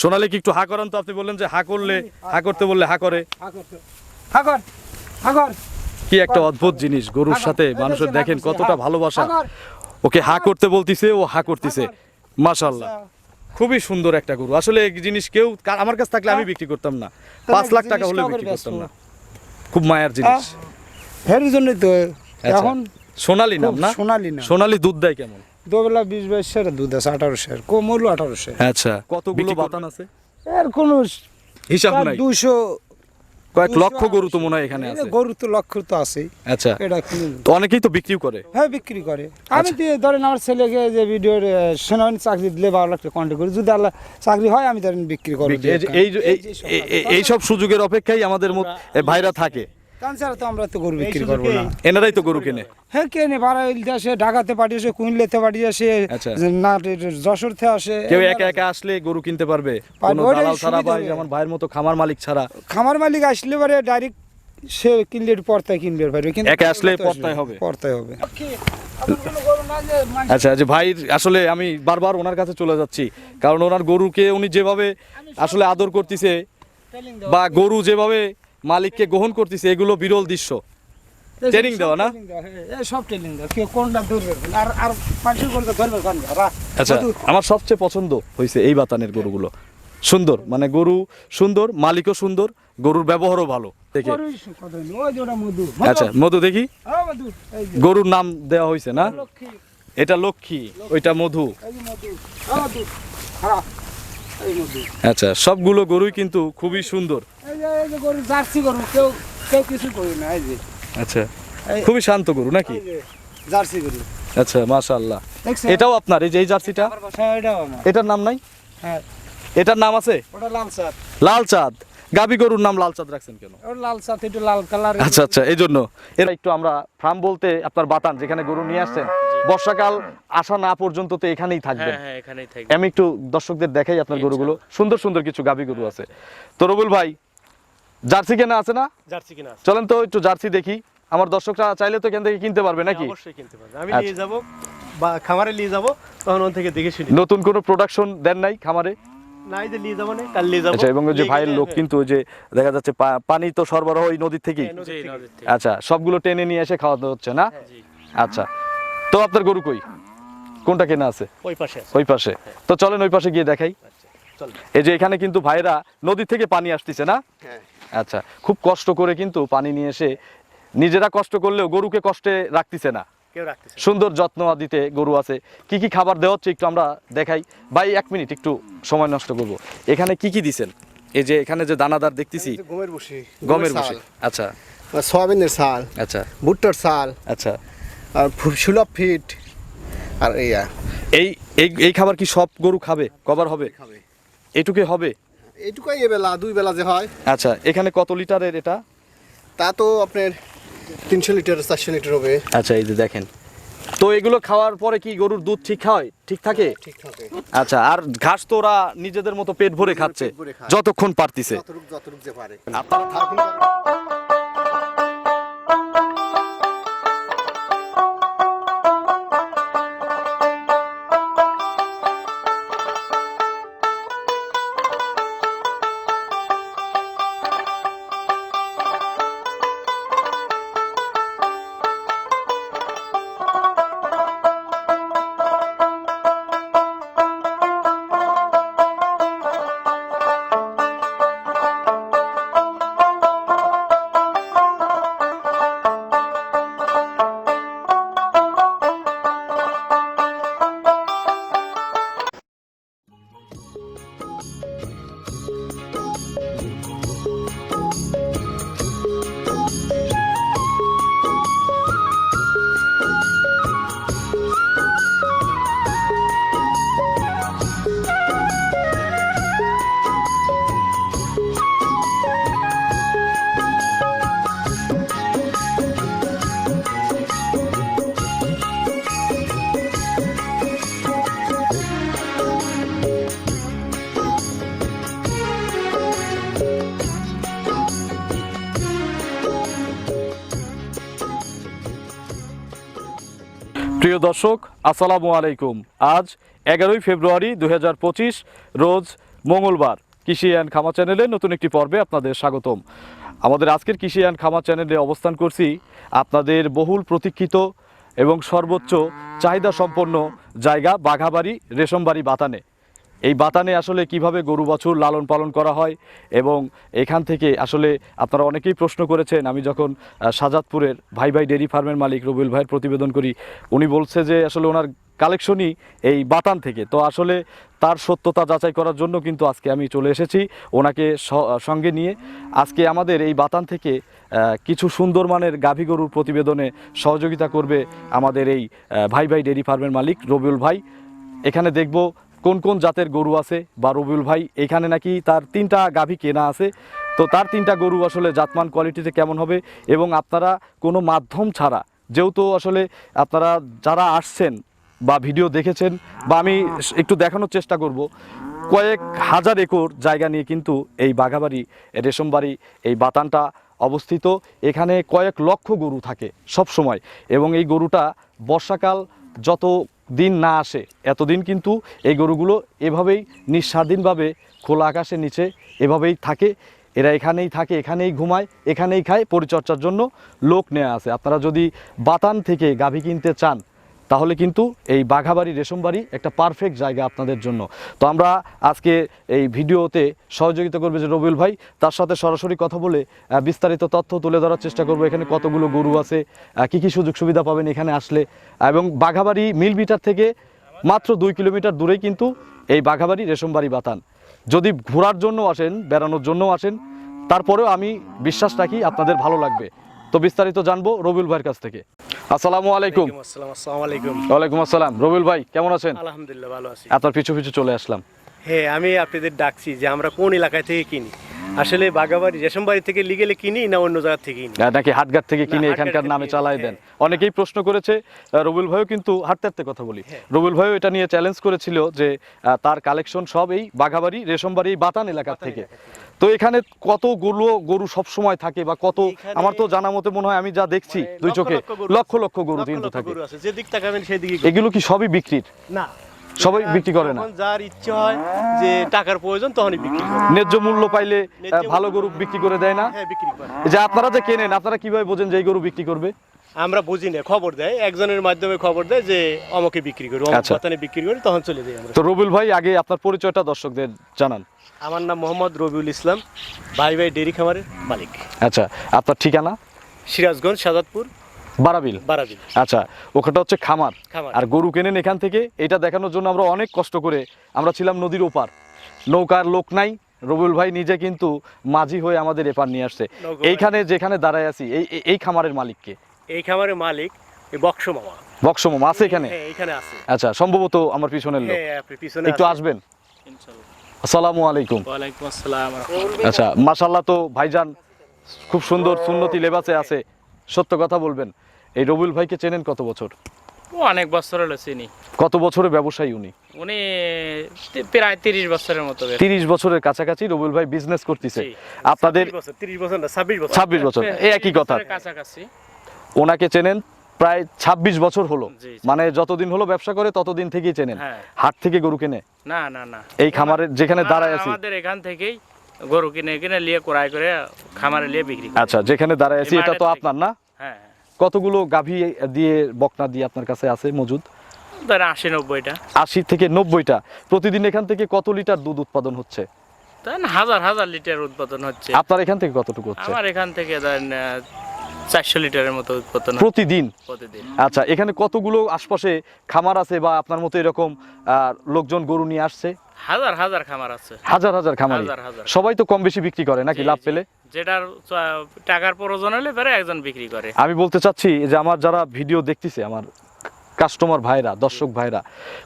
সোনালি কি একটু হা করান তো? আপনি বললেন যে হা করলে হা করতে বললে হা করে। কি একটা অদ্ভুত জিনিস গরুর সাথে মানুষের দেখেন কতটা ভালোবাসা। ওকে হা করতে বলতিছে ও হা করতেছে। মাশাল্লাহ খুবই সুন্দর একটা গরু। আসলে এই জিনিস কেউ আমার কাছে থাকলে আমি বিক্রি করতাম না। পাঁচ লাখ টাকা হলে বিক্রি করতাম না। খুব মায়ের জিনিস। এর জন্যই তো আচ্ছা। এখন সোনালি নাম না? সোনালি না সোনালি দুধ দেয় কেমন? দুবেলা বিশ বাইশ সের দুধ আছে আঠারো সের কোমল আঠারো সের। আচ্ছা কতগুলো বাতান আছে? এর কোনো হিসাব নাই। দুশো কয়েক লক্ষ গরু তো মনে হয় এখানে আছে। গরু তো লক্ষ তো আছেই। আচ্ছা। এটা তো অনেকেই তো বিক্রিও করে। হ্যাঁ বিক্রি করে। আমি আচ্ছা। তো ধরেন আমার ছেলেকে যে ভিডিওর সেনাবাহিনী চাকরি দিলে বারো লাখ টাকা কন্ট্যাক্ট করি। যদি আল্লাহ চাকরি হয় আমি ধরেন বিক্রি করব। এই যে- এই সব সুযোগের অপেক্ষায় আমাদের মত ভাইরা থাকে। তো আমরা তো গরু বিক্রি করব না। এনারাই তো গরু কেনে। হ্যাঁ কে নে ভাড়া ইলতে আসে ঢাকাতে পাঠিয়েছে কুইনলেতে পাঠিয়েছে আচ্ছা। না যশোর থেকে আসে। কেউ একা একা আসলে গরু কিনতে পারবে। কোনো দালাল ছাড়া ভাইয়ের মতো খামার মালিক ছাড়া। খামার মালিক আসলে পরে ডাইরেক্ট সে কিনলে পর্তায় কিনবে পারবে কিন্তু একা আসলে পর্তায় হবে। পর্তায় হবে। আচ্ছা যে ভাই আসলে আমি বারবার ওনার কাছে চলে যাচ্ছি। কারণ ওনার গরুকে উনি যেভাবে আসলে আদর করতেছে বা গরু যেভাবে মালিককে গ্রহণ করতেছে এগুলো বিরল দৃশ্য। ট্রেনিং দেওয়া না? সব ট্রেনিং দেওয়া। কেউ কোনটা ধরবে আর আর মানুষের কোনটা ধরবে আচ্ছা আমার সবচেয়ে পছন্দ হয়েছে এই বাতানের গরুগুলো। সুন্দর মানে গরু সুন্দর মালিকও সুন্দর গরুর ব্যবহারও ভালো। দেখে। আচ্ছা মধু দেখি। গরুর নাম দেওয়া হয়েছে না? এটা লক্ষ্মী ওইটা হ্যাঁ, মধু। আচ্ছা সবগুলো গরুই কিন্তু খুবই সুন্দর। এই যে গরু জার্সি গরু কেউ কেউ কিছু করি না এই যে। আচ্ছা খুবই শান্ত গরু নাকি? জার্সি গরু। আচ্ছা মাশাআল্লাহ। এটাও আপনার এই যে এই জার্সিটা? এটাও আমার। এটার নাম নাই? হ্যাঁ। এটার নাম আছে? ওটা লাল চাঁদ। লাল চাঁদ গাবি গরুর নাম লাল চাঁদ রাখছেন কেন? ওটা লাল চাঁদ একটু লাল কালার। আচ্ছা আচ্ছা এই জন্য। এরা একটু আমরা ফার্ম বলতে আপনার বাতান যেখানে গরু নিয়ে আসছেন বর্ষাকাল আসা না পর্যন্ত তো এখানেই থাকবেন। হ্যাঁ হ্যাঁ এখানেই থাকবে। আমি একটু দর্শকদের দেখাই আপনার গরুগুলো। সুন্দর সুন্দর কিছু গাবি গরু আছে। তো রবুল ভাই জার্সি কেনা আছে না? জার্সি কিনা আছে। চলেন তো একটু জার্সি দেখি। আমার দর্শকরা চাইলে তো এখান থেকে কিনতে পারবে নাকি? হ্যাঁ, অবশ্যই কিনতে পারবে। আমি আচ্ছা। নিয়ে যাব বা খামারে নিয়ে যাব তখন ওখান থেকে দেখে শুনি। নতুন কোনো প্রোডাকশন দেন নাই খামারে? নাই যে নিয়ে যাব না কাল নিয়ে যাব। আচ্ছা এবং যে ভাইয়ের লোক কিন্তু ওই যে দেখা যাচ্ছে পানি তো সরবরাহ ওই থেকেই। হ্যাঁ, থেকে। নদীর থেকে। আচ্ছা সবগুলো টেনে নিয়ে এসে খাওয়াতে হচ্ছে না? জি। আচ্ছা তো আপনার গরু কই? কোনটা কেনা আছে? ওই পাশে ওই পাশে। তো চলেন ওই পাশে গিয়ে দেখাই। চল এই যে এখানে কিন্তু ভাইরা নদী থেকে পানি আসতেছে না? আচ্ছা খুব কষ্ট করে কিন্তু পানি নিয়ে এসে নিজেরা কষ্ট করলেও গরুকে কষ্টে রাখতেছে না। সুন্দর যত্ন দিতে গরু আছে। কি কি খাবার দেওয়া হচ্ছে একটু আমরা দেখাই। ভাই এক মিনিট একটু সময় নষ্ট করব। এখানে কি কি দিছেন? এই যে এখানে যে দানাদার দেখতেছি গমের বসি গমের বসে। আচ্ছা। সয়াবিনের চাল আচ্ছা। ভুট্টার সাল আচ্ছা। আর সুলভ ফিট আর এই এই এই খাবার কি সব গরু খাবে? কবার হবে? খাবে। এটুকুই হবে? এইটুকুই এবেলা দুই বেলা যে হয়। আচ্ছা এখানে কত লিটারের এটা? তা তো আপনার তিনশো লিটার চারশো লিটার হবে। আচ্ছা এই যে দেখেন। তো এগুলো খাওয়ার পরে কি গরুর দুধ ঠিক হয়? ঠিক থাকে? ঠিক থাকে। আচ্ছা আর ঘাস তো ওরা নিজেদের মতো পেট ভরে খাচ্ছে। যতক্ষণ পারতিছে। যতটুক যতটুক যে পারে। প্রিয় দর্শক, আসসালামু আলাইকুম। আজ এগারোই ফেব্রুয়ারি দু হাজার পঁচিশ, রোজ মঙ্গলবার কৃষি অ্যান্ড খামা চ্যানেলে নতুন একটি পর্বে আপনাদের স্বাগতম। আমাদের আজকের কৃষি অ্যান্ড খামা চ্যানেলে অবস্থান করছি আপনাদের বহুল প্রতীক্ষিত এবং সর্বোচ্চ চাহিদা সম্পন্ন জায়গা বাঘাবাড়ি, রেশমবাড়ি, বাতানে। এই বাতানে আসলে কীভাবে গরু বাছুর লালন পালন করা হয় এবং এখান থেকে আসলে আপনারা অনেকেই প্রশ্ন করেছেন, আমি যখন সাজাদপুরের ভাই ভাই ডেরি ফার্মের মালিক রবিউল ভাইয়ের প্রতিবেদন করি, উনি বলছে যে আসলে ওনার কালেকশনই এই বাতান থেকে। তো আসলে তার সত্যতা যাচাই করার জন্য কিন্তু আজকে আমি চলে এসেছি ওনাকে সঙ্গে নিয়ে। আজকে আমাদের এই বাতান থেকে কিছু সুন্দর মানের গাভী গরুর প্রতিবেদনে সহযোগিতা করবে আমাদের এই ভাই ভাই ডেরি ফার্মের মালিক রবিউল ভাই। এখানে দেখব কোন কোন জাতের গরু আছে? বা রবিউল ভাই, এখানে নাকি তার তিনটা গাভী কেনা আছে। তো তার তিনটা গরু আসলে জাতমান কোয়ালিটিতে কেমন হবে? এবং আপনারা কোনো মাধ্যম ছাড়া, যেহেতু আসলে আপনারা যারা আসছেন বা ভিডিও দেখেছেন, বা আমি একটু দেখানোর চেষ্টা করব, কয়েক হাজার একর জায়গা নিয়ে কিন্তু এই বাঘাবাড়ি রেশমবাড়ি, এই বাতানটা অবস্থিত। এখানে কয়েক লক্ষ গরু থাকে সব সময় এবং এই গরুটা বর্ষাকাল যত দিন না আসে। এতদিন কিন্তু এই গরুগুলো এভাবেই নিঃস্বাধীনভাবে খোলা আকাশের নিচে এভাবেই থাকে। এরা এখানেই থাকে, এখানেই ঘুমায়, এখানেই খায়। পরিচর্যার জন্য লোক নেওয়া আছে। আপনারা যদি বাতান থেকে গাভী কিনতে চান তাহলে কিন্তু এই বাঘাবাড়ি রেশমবাড়ি একটা পারফেক্ট জায়গা আপনাদের জন্য। তো আমরা আজকে এই ভিডিওতে সহযোগিতা করবে যে রবিউল ভাই, তার সাথে সরাসরি কথা বলে বিস্তারিত তথ্য তুলে ধরার চেষ্টা করব। এখানে কতগুলো গরু আছে কি কি সুযোগ সুবিধা পাবেন এখানে আসলে। এবং বাঘাবাড়ি মিল বিটার থেকে মাত্র দুই কিলোমিটার দূরেই কিন্তু এই বাঘাবাড়ি রেশমবাড়ি বাতান। যদি ঘোরার জন্য আসেন, বেড়ানোর জন্য আসেন, তারপরেও আমি বিশ্বাস রাখি আপনাদের ভালো লাগবে। তো বিস্তারিত জানব রবিউল ভাইয়ের কাছ থেকে। আসসালামু আলাইকুম। আসসালাম আসসালামু আলাইকুম। ওয়ালাইকুম আসসালাম। রবিউল ভাই কেমন আছেন? আলহামদুলিল্লাহ ভালো আছি। আপনার পিছু পিছু চলে আসলাম। হ্যাঁ আমি আপনাদের ডাকছি যে আমরা কোন এলাকা থেকে কিনি? আসলে বাগাবাড়ি রেশমবাড়ি থেকে লিগেলে কিনি না অন্য জায়গা থেকে কিনি? নাকি হাটঘাট থেকে কিনে এখানকার নামে চালাই দেন। অনেকেই প্রশ্ন করেছে রবিউল ভাইও কিন্তু হাঁটতে হাঁটতে কথা বলি। হ্যাঁ। রবিউল ভাইও এটা নিয়ে চ্যালেঞ্জ করেছিল যে তার কালেকশন সব এই বাঘাবাড়ি রেশমবাড়ি এই বাতান এলাকার থেকে। তো এখানে কতগুলো গরু সব সময় থাকে বা কত আমার তো জানা মতে মনে হয় আমি যা দেখছি মানে দুই চোখে লক্ষ লক্ষ গরু কিন্তু থাকে। যেদিক তাকাবেন সেদিকে এগুলো কি সবই বিক্রির? না। সবাই বিক্রি করে না? যার ইচ্ছে হয় যে টাকার প্রয়োজন তখনই বিক্রি করে। ন্যায্য মূল্য পাইলে ভালো গরু বিক্রি করে দেয় না? হ্যাঁ বিক্রি করে। যে আপনারা যে কেনেন আপনারা কীভাবে বোঝেন যে এই গরু বিক্রি করবে? আমরা বুঝি না খবর দেয়। একজনের মাধ্যমে খবর দেয় যে অমকে বিক্রি করি অমক আচ্ছা। বিক্রি করি তখন চলে যাই আমরা। তো রবিউল ভাই আগে আপনার পরিচয়টা দর্শকদের জানান। আমার নাম মোহাম্মদ রবিউল ইসলাম ভাই ভাই ডেরি খামারের মালিক। আচ্ছা আপনার ঠিকানা? সিরাজগঞ্জ সাজাদপুর বারাবিল? বারাবিল। আচ্ছা ওখানটা হচ্ছে খামার। আর গরু কেনেন এখান থেকে এটা দেখানোর জন্য আমরা অনেক কষ্ট করে আমরা ছিলাম নদীর ওপার। নৌকার লোক নাই রবিউল ভাই নিজে কিন্তু মাঝি হয়ে আমাদের এপার নিয়ে আসছে। এইখানে যেখানে দাঁড়ায় আছি এই এই- খামারের মালিককে। এই খামারের মালিক বক্স মামা। আছে এখানে? হ্যাঁ এখানে আছে। আচ্ছা সম্ভবত আমার পিছনের লোক। হ্যাঁ আপনি পিছনে একটু আসবেন? আসসালামু আলাইকুম। ওয়ালাইকুম আসসালাম। আচ্ছা মাশাল্লাহ তো ভাইজান খুব সুন্দর সুন্নতি লেবাসে আছে। সত্য কথা বলবেন এই রবিউল ভাইকে চেনেন কত বছর? অনেক বছর হলো চিনি। কত বছরের ব্যবসায়ী উনি? উনি প্রায় তিরিশ বছরের মতো বেশ। তিরিশ বছরের কাছাকাছি রবিউল ভাই বিজনেস করতেছে। আপনাদের 30 বছর না 26 বছর। ছাব্বিশ বছর এই একই কথা। কাছাকাছি। ওনাকে চেনেন প্রায় ছাব্বিশ বছর হলো। মানে যতদিন হলো ব্যবসা করে ততদিন থেকেই চেনেন। হ্যাঁ। হাট থেকে গরু কেনে? না না না। এই খামারের যেখানে দাঁড়ায় আছি। আমাদের এখান থেকেই গরু কিনে কিনে নিয়ে ক্রয় করে খামারে নিয়ে বিক্রি আচ্ছা যেখানে দাঁড়ায় আছি এটা তো আপনার না? হ্যাঁ কতগুলো গাভী দিয়ে বকনা দিয়ে আপনার কাছে আছে মজুদ? ধরেন আশি নব্বইটা। আশি থেকে নব্বইটা। প্রতিদিন এখান থেকে কত লিটার দুধ উৎপাদন হচ্ছে? হাজার হাজার লিটার উৎপাদন হচ্ছে। আপনার এখান থেকে কতটুকু হচ্ছে? আমার এখান থেকে ধরেন চারশো লিটারের মতো উৎপাদন প্রতিদিন? প্রতিদিন। আচ্ছা এখানে কতগুলো আশপাশে খামার আছে বা আপনার মতো এরকম লোকজন গরু নিয়ে আসছে? হাজার হাজার খামার আছে। হাজার হাজার খামারি। সবাই তো কম বেশি বিক্রি করে নাকি লাভ পেলে? যেটার টাকার প্রয়োজন হলে পরে একজন বিক্রি করে। আমি বলতে চাচ্ছি যে আমার যারা ভিডিও দেখতেছে আমার কাস্টমার ভাইরা দর্শক ভাইরা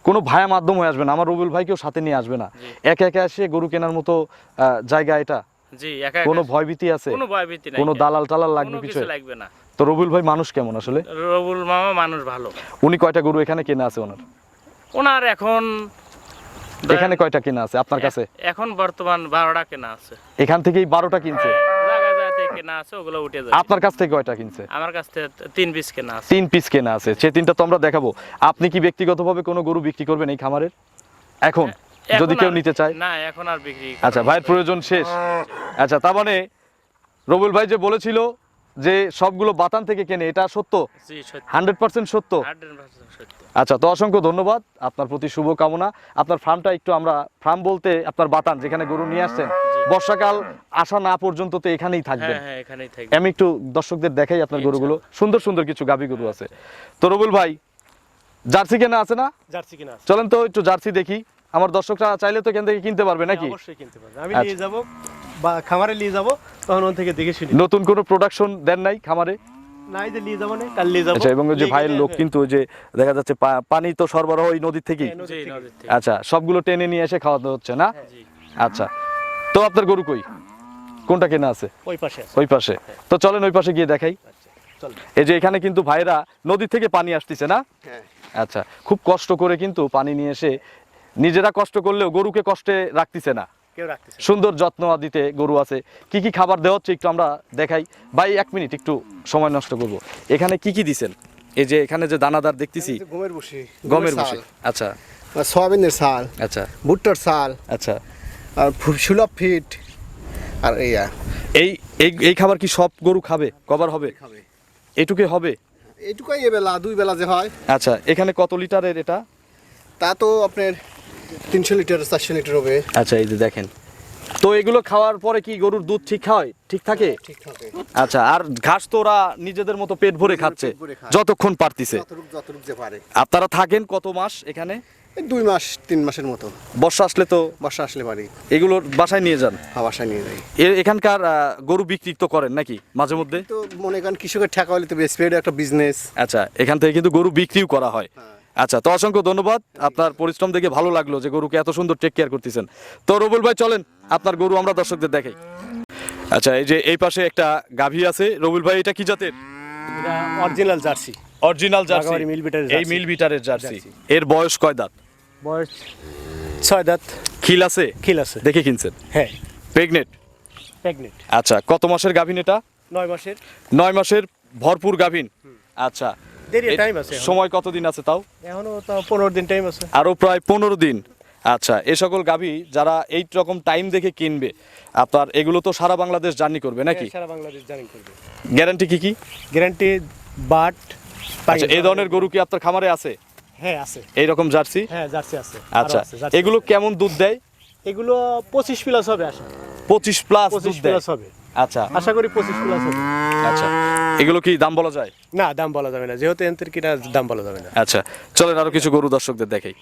কোনো ভায়া মাধ্যম হয়ে আসবে না। আমার রবিউল ভাইকেও সাথে নিয়ে আসবে না। একা একা এসে গরু কেনার মতো জায়গা এটা? জি একা কোনো ভয়ভীতি আছে? কোনো ভয়ভীতি নাই। কোনো দালাল টালাল লাগবে কিছু লাগবে না। তো রবিউল ভাই মানুষ কেমন আসলে? রবুল মামা মানুষ ভালো। উনি কয়টা গরু এখানে কেনা আছে ওনার? ওনার এখন এখানে কয়টা কেনা আছে আপনার কাছে? এখন বর্তমান বারোটা কেনা আছে। এখান থেকেই বারোটা কিনছে? কেনা আছে ওগুলো উঠে যায় আপনার কাছ থেকে কয়টা কিনছে? আমার কাছ থেকে তিন পিস কেনা আছে। তিন পিস কেনা আছে। সে তিনটা তো আমরা দেখাবো। আপনি কি ব্যক্তিগতভাবে কোনো গরু বিক্রি করবেন এই খামারের? এখন? যদি কেউ নিতে চায়? না এখন আর বিক্রি আচ্ছা ভাইয়ের প্রয়োজন শেষ। আচ্ছা তার মানে রবুল ভাই যে বলেছিল যে সবগুলো বাতান থেকে কেনে এটা সত্য? হান্ড্রেড পার্সেন্ট সত্য? আচ্ছা তো অসংখ্য ধন্যবাদ। আপনার প্রতি শুভ কামনা আপনার ফার্মটা একটু আমরা ফার্ম বলতে আপনার বাতান যেখানে গরু নিয়ে আসছেন। বর্ষাকাল আসা না পর্যন্ত তো এখানেই থাকবেন। হ্যাঁ হ্যাঁ এখানেই থাকবে আমি একটু দর্শকদের দেখাই আপনার গরুগুলো। সুন্দর সুন্দর কিছু গাভী গরু আছে। তো রবুল ভাই জার্সি কেনা আছে না? জার্সি কিনা আছে। চলেন তো একটু জার্সি দেখি। আমার দর্শকরা চাইলে তো এখান থেকে কিনতে পারবে নাকি? অবশ্যই কিনতে পারবে। আমি আচ্ছা। নিয়ে যাব বা খামারে নিয়ে যাব তখন ওখান থেকে দেখে শুনি। নতুন কোনো প্রোডাকশন দেন নাই খামারে? না যে নিয়ে যাব না কাল নিয়ে যাব। আচ্ছা এবং যে ভাইয়ের লোক কিন্তু যে দেখা যাচ্ছে পানি তো সরবরাহ ওই নদীর থেকেই? হ্যাঁ। আচ্ছা সবগুলো টেনে নিয়ে এসে খাওয়াতে হচ্ছে না? আচ্ছা তো আপনার গরু কই? কোনটা কেনা আছে? ওই পাশে ওই পাশে। তো চলেন ওই পাশে গিয়ে দেখাই। চল এই যে এখানে কিন্তু ভাইরা নদী থেকে পানি আসতেছে না? হ্যাঁ। আচ্ছা খুব কষ্ট করে কিন্তু পানি নিয়ে এসে নিজেরা কষ্ট করলেও গরুকে কষ্টে রাখতেছে না। সুন্দর যত্ন দিতে গরু আছে। কি কি খাবার দেওয়া হচ্ছে একটু আমরা দেখাই। ভাই এক মিনিট একটু সময় নষ্ট করব। এখানে কি কি দিছেন? এই যে এখানে যে দানাদার দেখতেছি। গমের বসি গমের বসে আচ্ছা। সয়াবিনের সাল আচ্ছা। ভুট্টার সাল আচ্ছা। আর সুলভ ফিট। আর ইয়া এই এই খাবার কি সব গরু খাবে? কভার হবে? খাবে। এটুকুই হবে? এইটুকুই এবেলা দুই বেলা যে হয়। আচ্ছা এখানে কত লিটারের এটা? তা তো আপনার তিনশো লিটার চারশো লিটার হবে। আচ্ছা এই যে দেখেন। তো এগুলো খাওয়ার পরে কি গরুর দুধ ঠিক হয়? ঠিক থাকে? আচ্ছা আর ঘাস তো ওরা নিজেদের মতো পেট ভরে খাচ্ছে। যতক্ষণ পারতিছে। আপনারা থাকেন কত মাস এখানে? দুই মাস তিন মাসের মতো। বর্ষা আসলে তো বর্ষা আসলে বাড়ি এগুলো বাসায় নিয়ে যান? হ্যাঁ বাসায় নিয়ে যাই। এখানকার গরু বিক্রি তো করেন নাকি মাঝে মধ্যে? তো মনে করেন কৃষকের ঠেকা হলে তো বেশ একটা বিজনেস আচ্ছা এখান থেকে কিন্তু গরু বিক্রিও করা হয়। আচ্ছা তো অসংখ্য ধন্যবাদ। আপনার পরিশ্রম দেখে ভালো লাগল যে গরুকে এত সুন্দর টেক কেয়ার করতেছেন। তো রবুল ভাই চলেন আপনার গরু আমরা দর্শকদের দেখাই। আচ্ছা এই যে এই পাশে একটা গাভী আছে। রবুল ভাই এটা কি জাতের? Original Jersey. Original Jersey. এই। মিল বিটারের জার্সি। এর বয়স কয় দাঁত? বয়স ছয় দাঁত। খিল আছে? খিল আছে। দেখে কিনছেন? হ্যাঁ। প্রেগনেন্ট প্রেগনেন্ট আচ্ছা কত মাসের গাভিন এটা? নয় মাসের। নয় মাসের ভরপুর গাভিন। আচ্ছা দেরি টাইম আছে সময় কতদিন আছে তাও? এখনও তো পনেরো দিন টাইম আছে। আরও প্রায় পনেরো দিন। আচ্ছা এ সকল গাভী যারা এই রকম টাইম দেখে কিনবে আপনার এগুলো তো সারা বাংলাদেশ জার্নি করবে নাকি? হ্যাঁ, সারা বাংলাদেশ জানি করবে। গ্যারান্টি কি কি? গ্যারান্টি বাট আচ্ছা এই ধরনের গরু কি আপনার খামারে আছে? হ্যাঁ আছে। এই রকম জার্সি? হ্যাঁ জার্সি আছে। আচ্ছা এগুলো কেমন দুধ দেয়? এগুলো পঁচিশ প্লাস হবে আশা। পঁচিশ প্লাস পঁচিশ দুধ দেয়। প্লাস হবে। আচ্ছা। আশা করি পঁচিশ প্লাস হবে। আচ্ছা। এগুলো কি দাম বলা যায়? না দাম বলা যাবে না। যেহেতু এন্তের কিনা দাম বলা যাবে না। আচ্ছা চলেন আরও কিছু গরু দর্শকদের দেখাই।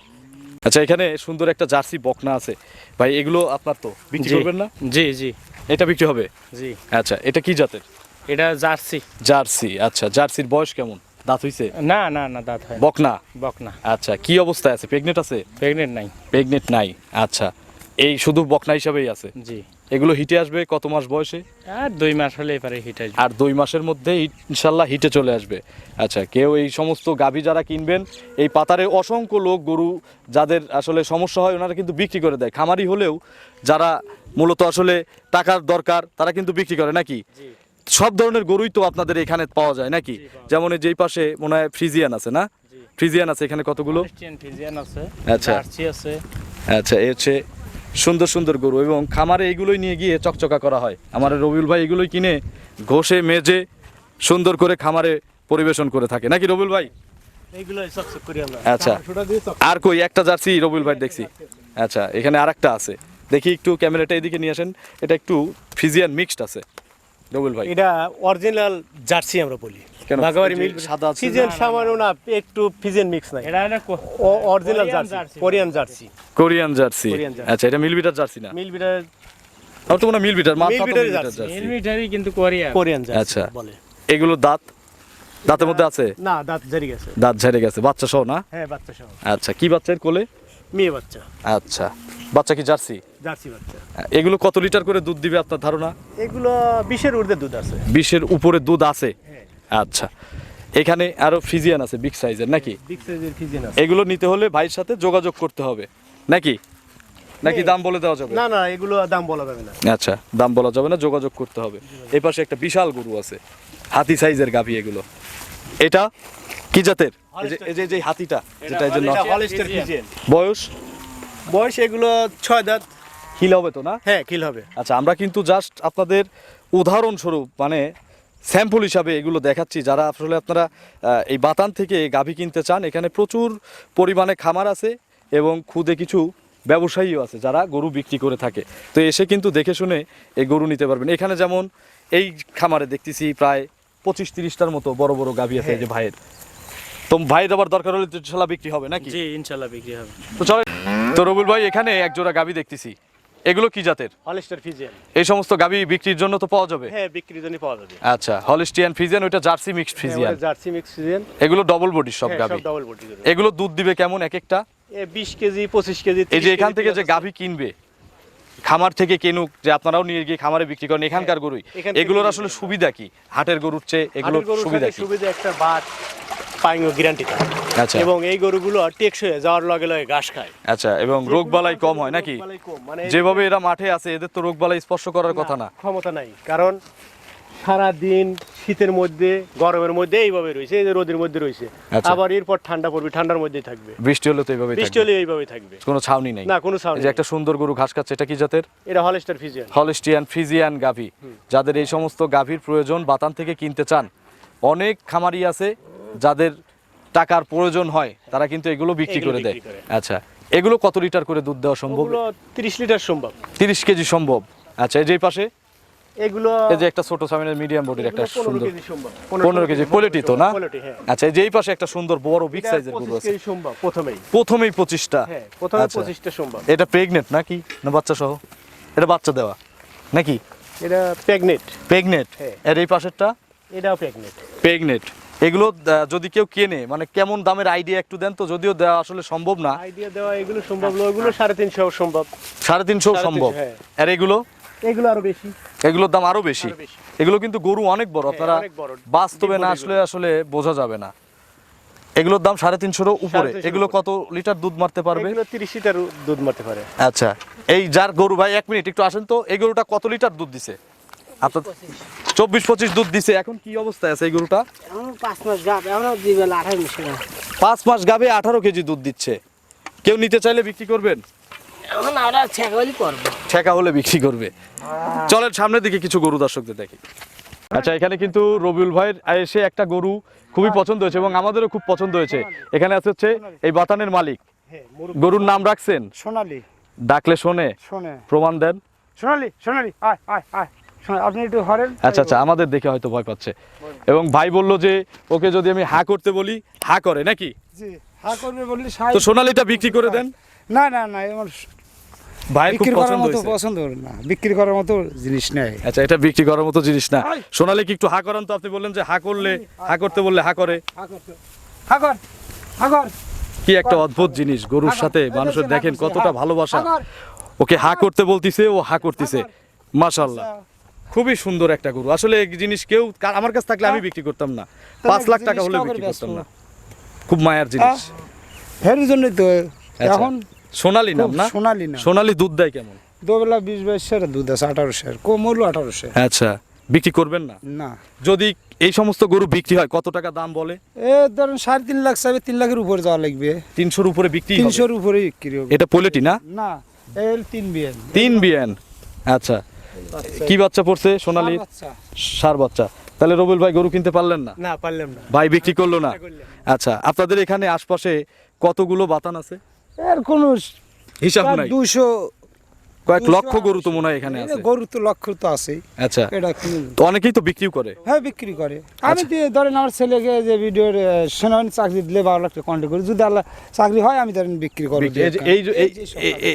আচ্ছা এখানে সুন্দর একটা জার্সি বকনা আছে। ভাই এগুলো আপনার তো বিক্রি করবেন না? জি জি। এটা বিক্রি হবে? জি। আচ্ছা এটা কি জাতের? এটা জার্সি। জার্সি আচ্ছা। জার্সির বয়স কেমন? দাঁত হইছে? না না না দাঁত হয় বকনা? বকনা। আচ্ছা কি অবস্থায় আছে? প্রেগনেন্ট আছে? প্রেগনেন্ট নাই। প্রেগনেন্ট নাই আচ্ছা। এই শুধু বকনা হিসাবেই আছে? জি। এগুলো হিটে আসবে কত মাস বয়সে? আর দুই মাস হলে এবারে হিট আসবে। আর দুই মাসের মধ্যে ইনশাল্লাহ হিটে চলে আসবে। আচ্ছা কেউ এই সমস্ত গাভী যারা কিনবেন এই পাতারে অসংখ্য লোক গরু যাদের আসলে সমস্যা হয় ওনারা কিন্তু বিক্রি করে দেয়। খামারি হলেও যারা মূলত আসলে টাকার দরকার তারা কিন্তু বিক্রি করে নাকি? সব ধরনের গরুই তো আপনাদের এখানে পাওয়া যায় নাকি? যেমন এই যেই পাশে মনে হয় ফ্রিজিয়ান আছে না? ফ্রিজিয়ান আছে এখানে কতগুলো? ফিজিয়ান আছে আচ্ছা। আচ্ছা এই হচ্ছে সুন্দর সুন্দর গরু এবং খামারে এগুলোই নিয়ে গিয়ে চকচকা করা হয়। আমার রবিউল ভাই এগুলোই কিনে ঘষে মেজে সুন্দর করে খামারে পরিবেশন করে থাকে। নাকি রবিউল ভাই? আচ্ছা। আর কই? একটা জার্সি রবিউল ভাই দেখছি। আচ্ছা এখানে আরেকটা আছে। দেখি একটু ক্যামেরাটা এদিকে নিয়ে আসেন। এটা একটু ফিজিয়ান মিক্সড আছে। রবিউল ভাই। এটা অরিজিনাল জার্সি আমরা বলি? বাগাবাড়ি মিল সাদা ফিজেন সামান্য না। একটু ফিজেন মিক্স নাই। এটা original Jersey Jersey. Korean Jersey. Korean Jersey. আচ্ছা এটা মিলবিটার জার্সি না? মিল বিটার তো মনে মিলবিটার মাথা মিলবিটার জার্সি। জার্সি। কিন্তু কোরিয়া কোরিয়ান জার্সি আচ্ছা। বলে। এগুলো দাঁত? দাঁতের মধ্যে আছে? না দাঁত জারি গেছে। দাঁত ঝেড়ে গেছে। বাচ্চা সহ না? হ্যাঁ বাচ্চা সহ। আচ্ছা কি বাচ্চার কোলে? মেয়ে বাচ্চা। আচ্ছা বাচ্চা কি জার্সি? জার্সি বাচ্চা। এগুলো কত লিটার করে দুধ দিবে আপনার ধারণা? এগুলো বিশের ঊর্ধ্বে দুধ আছে। বিশের উপরে দুধ আছে? হ্যাঁ। আচ্ছা। এখানে আরও ফিজিয়ান আছে বিগ সাইজের নাকি? বিগ সাইজের ফিজেন আছে। এগুলো নিতে হলে ভাইয়ের সাথে যোগাযোগ করতে হবে নাকি? নাকি দাম বলে দেওয়া যাবে? না না এগুলো দাম বলা যাবে না। আচ্ছা দাম বলা যাবে না যোগাযোগ করতে হবে। এই পাশে একটা বিশাল গরু আছে হাতি সাইজের গাভী এগুলো। এটা কি জাতের? এই যে- এই যে হাতিটা যেটা এই যে ন- এটা হলস্টার বয়স? বয়স এগুলো ছয় দাঁত। হিল হবে তো না? হ্যাঁ কিল হবে। আচ্ছা আমরা কিন্তু জাস্ট আপনাদের উদাহরণস্বরূপ মানে স্যাম্পল হিসাবে এগুলো দেখাচ্ছি। যারা আসলে আপনারা এই বাতান থেকে গাভী কিনতে চান এখানে প্রচুর পরিমাণে খামার আছে এবং খুদে কিছু ব্যবসায়ীও আছে যারা গরু বিক্রি করে থাকে। তো এসে কিন্তু দেখে শুনে এই গরু নিতে পারবেন। এখানে যেমন এই খামারে দেখতেছি প্রায় পঁচিশ তিরিশটার মতো বড় বড় গাভী আছে যে ভাইয়ের। তো ভাইয়ের আবার দরকার হলে ইনশাল্লাহ বিক্রি হবে নাকি? ইনশাল্লাহ বিক্রি হবে। তো চলে তো রবুল ভাই এখানে এক জোড়া গাভী দেখতেছি। এগুলো কি জাতের? Holstein Friesian. এই সমস্ত গাভী বিক্রির জন্য তো পাওয়া যাবে? হ্যাঁ বিক্রির জন্য পাওয়া যাবে। আচ্ছা হলিস্টিয়ান ফিজিয়ান ওইটা jersey mixed Friesian? Jersey mix Friesian. এগুলো ডবল বডি সব গাভী ডাবল বডি এগুলো দুধ দিবে কেমন এক একটা? এ 20 কেজি 25 কেজি এই যে এখান থেকে যে। গাভী কিনবে খামার থেকে কিনুক যে আপনারাও নিয়ে গিয়ে খামারে বিক্রি করেন এখানকার গরুই এগুলোর আসলে সুবিধা কি? হাটের গরুর চেয়ে এগুলোর গরুর সুবিধা কি? সুবিধা একটা বাট পাইং গ্যারান্টি থাকে। আচ্ছা। এবং এই গরুগুলো টেকসই যাওয়ার লগে লগে ঘাস খায়। আচ্ছা এবং রোগ বালাই কম হয় নাকি? মানে যেভাবে এরা মাঠে আছে এদের তো রোগ বালাই স্পর্শ করার কথা না। ক্ষমতা নাই। কারণ সারা দিন শীতের মধ্যে গরমের মধ্যে এইভাবে রয়েছে এই যে রোদের মধ্যে রয়েছে। আচ্ছা। আবার এরপর ঠান্ডা পড়বে ঠান্ডার মধ্যেই থাকবে। বৃষ্টি হলে তো এইভাবে বৃষ্টি হলে এইভাবে থাকবে। কোনো ছাউনি নেই। না কোনো ছাউনি যে একটা সুন্দর গরু ঘাস খাচ্ছে এটা কি জাতের? এটা হলস্টার ফিজিয়ান। হলিস্টিয়ান ফিজিয়ান গাভী। যাদের এই সমস্ত গাভীর প্রয়োজন বাতান থেকে কিনতে চান অনেক খামারি আছে যাদের টাকার প্রয়োজন হয় তারা কিন্তু এগুলো বিক্রি করে দেয়। আচ্ছা এগুলো কত লিটার করে দুধ দেওয়া সম্ভব? তিরিশ লিটার সম্ভব। তিরিশ কেজি সম্ভব। আচ্ছা এই যে পাশে? এগুলো এই যে একটা ছোট সামিনের মিডিয়াম বডির একটা এগুলো 15 কেজি কোয়ালিটি তো না? হ্যাঁ। আচ্ছা এই যে এই পাশে একটা সুন্দর বড় বিগ এটা সাইজের গরু আছে। সম্ভব প্রথমেই। প্রথমেই হ্যাঁ প্রথমে আচ্ছা। 25টা সম্ভব। এটা নাকি? না বাচ্চা সহ এটা বাচ্চা দেওয়া? নাকি? এটা। এর এই পাশেরটা? এটাও প্রেগনেট প্রেগনেট এগুলো যদি কেউ কেনে মানে কেমন দামের আইডিয়া একটু দেন তো যদিও দেওয়া আসলে সম্ভব না। আইডিয়া দেওয়া এগুলো সম্ভব ওগুলো সাড়ে তিনশো সম্ভব। সাড়ে তিনশো সম্ভব। হ্যাঁ। আর এগুলো? এগুলো আরও বেশি। এগুলোর দাম আরও বেশি। এগুলো কিন্তু গরু অনেক বড় হ্যাঁ, আপনারা বাস্তবে না আসলে আসলে বোঝা যাবে না। এগুলোর দাম সাড়ে তিনশোরও উপরে। এগুলো কত লিটার দুধ মারতে পারবে? তিরিশ লিটার দুধ মারতে পারে। আচ্ছা। এই যার গরু ভাই এক মিনিট একটু আসেন তো। এই গরুটা কত লিটার দুধ দিছে? আপনার চব্বিশ পঁচিশ দুধ দিছে। এখন কি অবস্থায় আছে এই গরুটা? পাঁচ মাস গাবে আঠারো কেজি দুধ দিচ্ছে। কেউ নিতে চাইলে বিক্রি করবেন? ঠেকা হলে বিক্রি করবে। চলেন সামনের দিকে কিছু গরু দর্শকদের দেখি। আচ্ছা এখানে কিন্তু রবিউল ভাইয়ের এসে একটা গরু খুবই পছন্দ হয়েছে এবং আমাদেরও খুব পছন্দ হয়েছে। এখানে আছে হচ্ছে এই বাতানের মালিক। হ্যাঁ গরুর নাম রাখছেন? সোনালি। ডাকলে শোনে। শোনে। প্রমাণ দেন। সোনালি সোনালি আয় আয় আয়। আপনি একটু হরেন আচ্ছা আচ্ছা আমাদের দেখে হয়তো ভয় পাচ্ছে। এবং ভাই বলল যে ওকে যদি আমি হা করতে বলি হা করে নাকি? জি হ্যাঁ করবে বললি তো সোনালিটা বিক্রি করে দেন। না না না আমার ভাইয়ের খুব পছন্দ হয়েছে। পছন্দ না। বিক্রি করার মতো জিনিস নেই। আচ্ছা এটা বিক্রি করার মতো জিনিস না। সোনালি কি একটু হা করান তো? আপনি বললেন যে হা করলে হা করতে বললে হা করে। কি একটা অদ্ভুত জিনিস গরুর সাথে মানুষের দেখেন কতটা ভালোবাসা। ওকে হা করতে বলতিছে ও হা করতেছে। মাশাল্লাহ খুবই সুন্দর একটা গরু। আসলে জিনিস কেউ আমার কাছে থাকলে আমি বিক্রি করতাম না। পাঁচ লাখ টাকা হলে বিক্রি করতাম না। খুব মায়ার জিনিস। হের জন্যই তো আচ্ছা। এখন সোনালি নাম না? সোনালি না সোনালি দুধ দেয় কেমন? দুবেলা বিশ বাইশ সের দুধ আছে আঠারো সের কোমল আঠারো সের আচ্ছা। বিক্রি করবেন না? না। যদি এই সমস্ত গরু বিক্রি হয় কত টাকা দাম বলে? এ ধরেন সাড়ে তিন লাখ চাইবে তিন লাখের উপরে যাওয়া লাগবে। তিনশোর উপরে বিক্রি তিনশোর উপরে বিক্রি হবে। এটা পোলেটি না? না এল তিন বিয়েন তিন বিয়ান আচ্ছা। কি বাচ্চা পড়ছে সোনালি? সার বাচ্চা। তাহলে রবিল ভাই গরু কিনতে পারলেন না? না পারলাম না। ভাই বিক্রি করল না? আচ্ছা আপনাদের এখানে আশপাশে কতগুলো বাতান আছে? এর কোনো হিসাব নাই। দুশো কয়েক লক্ষ গরু তো মনে হয় এখানে আছে। গরু তো লক্ষ তো আছেই। আচ্ছা। এটা তো অনেকেই তো বিক্রিও করে। হ্যাঁ বিক্রি করে। আচ্ছা। আমি তো ধরেন আমার ছেলেকে যে ভিডিওর সেনাবাহিনী চাকরি দিলে বারো লাখ টাকা কন্ট্যাক্ট করি। যদি আল্লাহ চাকরি হয় আমি ধরেন বিক্রি করব। এই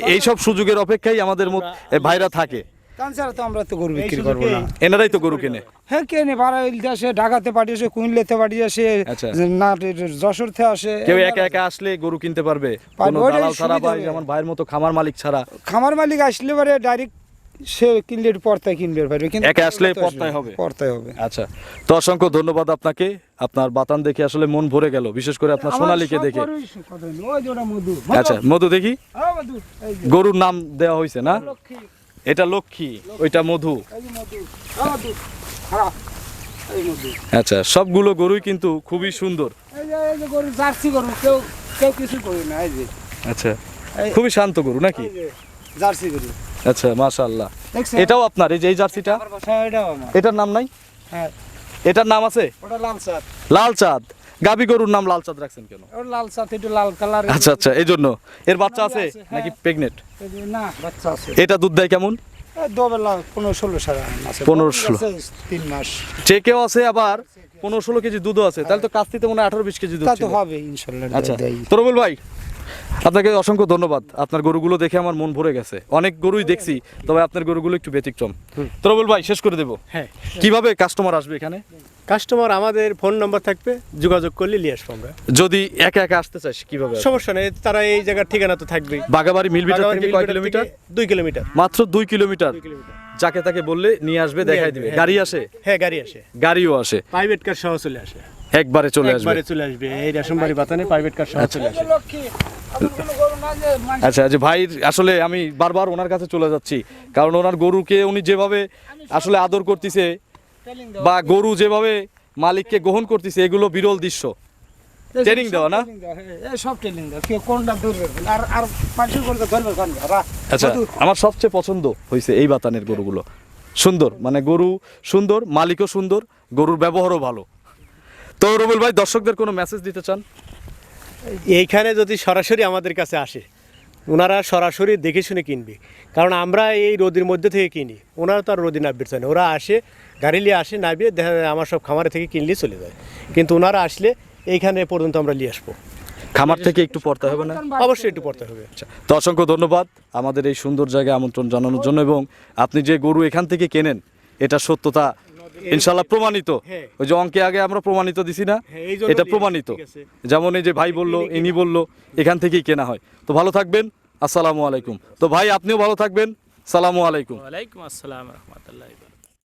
এই সব সুযোগের অপেক্ষায় আমাদের মত- ভাইরা থাকে। তাছাড়া তো আমরা তো গরু বিক্রি করব না। এনারাই তো গরু কেনে। হ্যাঁ কে নে ভাড়া ইলতে আসে ঢাকাতে পাঠিয়েছে কুইনলেতে পাঠিয়েছে আচ্ছা। না আসে। কেউ একা একা আসলে গরু কিনতে পারবে। কোনো দালাল ছাড়া বা যেমন ভাইয়ের মতো খামার মালিক ছাড়া। খামার মালিক আসলে পরে ডাইরেক্ট সে কিনলে একটু পর্তায় কিনবে পারবে কিন্তু একা আসলে পর্তায় হবে। পর্তায় হবে। আচ্ছা তো অসংখ্য ধন্যবাদ আপনাকে। আপনার বাতান দেখে আসলে মন ভরে গেল বিশেষ করে আপনার সোনালীকে দেখে। আচ্ছা মধু দেখি। হ্যাঁ, মধু। এই যে। গরুর নাম দেওয়া হয়েছে না? লক্ষ্মী। এটা লক্ষ্মী ওইটা মধু। হ্যাঁ, আচ্ছা সবগুলো গরুই কিন্তু খুবই সুন্দর। আচ্ছা খুবই শান্ত গরু নাকি? জার্সি গরু আচ্ছা মাশাআল্লাহ। এটাও আপনার এই যে এই জার্সিটা? আমার। এটার নাম নাই? হ্যাঁ। এটার নাম আছে? ওটা লাল চাঁদ লাল চাঁদ গাবি গরুর নাম লাল চাঁদ রাখছেন কেন? লাল চাঁদ একটু লাল কালার আচ্ছা আচ্ছা এই জন্য। এর বাচ্চা আছে হ্যাঁ। নাকি প্রেগনেন্ট না বাচ্চা আছে। এটা দুধ দেয় কেমন? পনেরো ষোলো সারা 15 ষোলো। আছে তিন মাস। চেকেও আছে আবার পনেরো ষোলো কেজি দুধও আছে তাহলে তো কাস্তিতে মনে হয় আঠারো বিশ কেজি দুধ তো হবে ইনশাল্লাহ আচ্ছা। তরবুল ভাই আপনাকে অসংখ্য ধন্যবাদ। আপনার গরুগুলো দেখে আমার মন ভরে গেছে। অনেক গরুই দেখছি তবে আপনার গরুগুলো একটু ব্যতিক্রম। তরবুল ভাই শেষ করে দেব। হ্যাঁ। কীভাবে কাস্টমার আসবে এখানে? কাস্টমার আমাদের ফোন নাম্বার থাকবে যোগাযোগ করলে নিয়ে আসব আমরা। যদি একা একা আসতে চাস কীভাবে সমস্যা নেই তারা এই জায়গার ঠিকানা তো থাকবেই। বাগাবাড়ি বাগাবাড়ি থেকে কয় কিলোমিটার? দুই কিলোমিটার। মাত্র দুই কিলোমিটার। যাকে তাকে বললে নিয়ে আসবে দেখাই দিবে। হ্যাঁ। গাড়ি আসে? হ্যাঁ গাড়ি আসে। গাড়িও আসে। প্রাইভেট কার সহ চলে আসে। একবারে চলে আসবে। একবারে চলে আসবে। এই রেশনবাড়ি বাতানে প্রাইভেট কার সহ চলে আসে লক্ষ্মী এমন কোনো গরু না যে মানুষ আচ্ছা যে ভাই আসলে আমি বারবার ওনার কাছে চলে যাচ্ছি কারণ ওনার গরুকে উনি যেভাবে আসলে আদর করতেছে বা গরু যেভাবে মালিককে গ্রহণ করতেছে এগুলো বিরল দৃশ্য। ট্রেনিং দেওয়া না? সব ট্রেনিং দেওয়া। কেউ কোনটা ধরবে আর আর মানুষের করতে ধরবে আচ্ছা আমার সবচেয়ে পছন্দ হয়েছে এই বাতানের গরুগুলো। সুন্দর মানে গরু সুন্দর মালিকও সুন্দর গরুর ব্যবহারও ভালো। তো রবুল ভাই দর্শকদের কোনো মেসেজ দিতে চান? এইখানে যদি সরাসরি আমাদের কাছে আসে ওনারা সরাসরি দেখে শুনে কিনবে। কারণ আমরা এই রোদের মধ্যে থেকে কিনি ওনারা তো আর রোদে নামবে চায় না। ওরা আসে গাড়ি নিয়ে আসে নামিয়ে দেখা যায় আমার সব খামারে থেকে কিনলেই চলে যায়। কিন্তু ওনারা আসলে এইখানে পর্যন্ত আমরা নিয়ে আসব। খামার থেকে একটু পড়তে হবে না? অবশ্যই একটু পড়তে হবে। আচ্ছা তো অসংখ্য ধন্যবাদ আমাদের এই সুন্দর জায়গায় আমন্ত্রণ জানানোর জন্য। এবং আপনি যে গরু এখান থেকে কেনেন এটা সত্যতা ইনশাল্লাহ প্রমাণিত। হ্যাঁ। ওই যে অঙ্কে আগে আমরা প্রমাণিত দিছি না হ্যাঁ, এটা প্রমাণিত। যেমন এই যে ভাই বলল ইনি বলল এখান থেকেই কেনা হয়। তো ভালো থাকবেন আসসালামু আলাইকুম। তো ভাই আপনিও ভালো থাকবেন সালামু আলাইকুম। ওয়ালাইকুম আসসালাম রহমতুল্লাহ।